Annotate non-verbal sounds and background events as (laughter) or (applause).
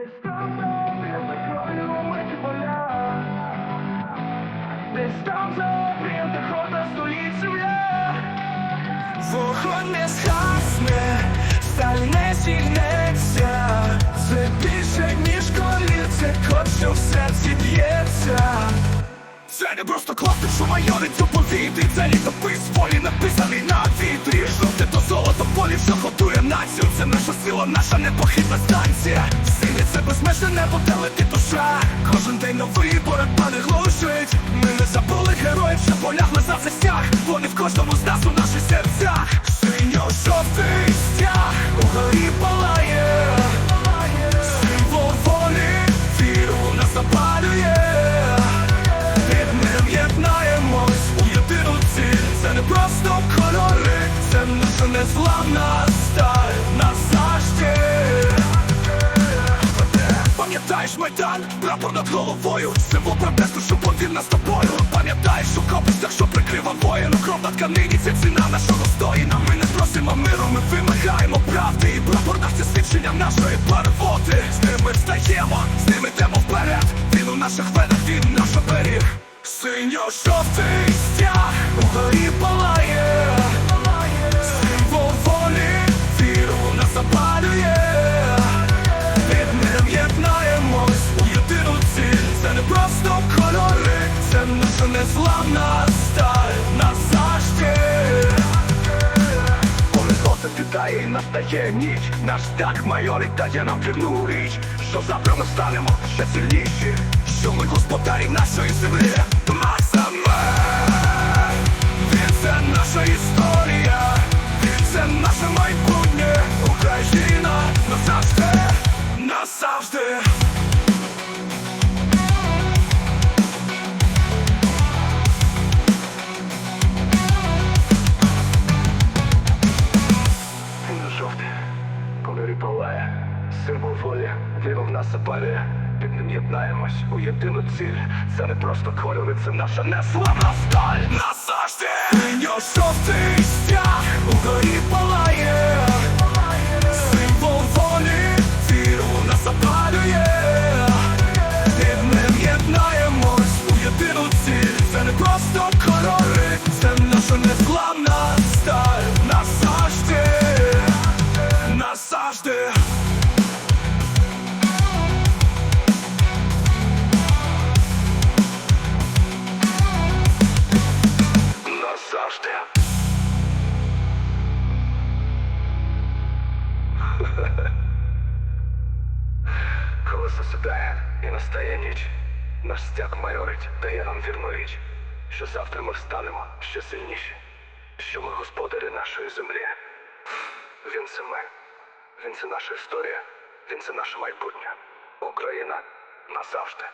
Десь там за за п'ятихота стоїть земля. Вогонь не згасне, сталь не зігнеться, це більше, ніж колір, це що в серці б'ється. Це не просто клаптик, що майорить у повітрі Це літопис волі написаний на вітрі Жовте то полі, що готує націю. Це наша сила, наша непохитна станція. Сині це безмежне небо, де летить душа. Кожен день новий боротьба не глушить. Ми не забули героїв, що полягли за цей стяг. Вони в кожному з нас у Пам'ятаєш майдан, прапор над головою. Символ протесту, що повів нас з тобою. Пам'ятаєш у копистях, що прикрива воїн. Кров на тканині, це ціна нашого стоїна. Ми не просимо миру, ми вимагаємо правди. І прапор наш це свідчення нашої парвоти З ними встаємо, з ними йдемо вперед. Він у наших венах, він наш оберіг. Синьо-жовтий незламна сталь назавжди Коли сонце підає і настає ніч Наш так майорить дає нам дивну річ Що завтра ми станемо ще сильніші. Що ми господарі нашої землі? Масаме Він це наша історія це наше майбутнє. Україна назавжди Назавжди кольорі палає, символ волі, віра в нас запалює. Під ним єднаємось у єдину ціль. Це не просто кольори, це наша неславна сталь. Назавжди Синьо-жовтий стяг угорі палає. Символ волі, віру в нас запалює. Під ним єднаємось у єдину ціль. Це не просто кольори, це наша незламна сталь. Назавжди. (laughs) Коли засідає і настає ніч, наш стяг майорить дає нам вірну річ, що завтра ми встанемо ще сильніші, що ми господарі нашої землі. Він це ми, він це наша історія, він це наше майбутнє. Україна назавжди.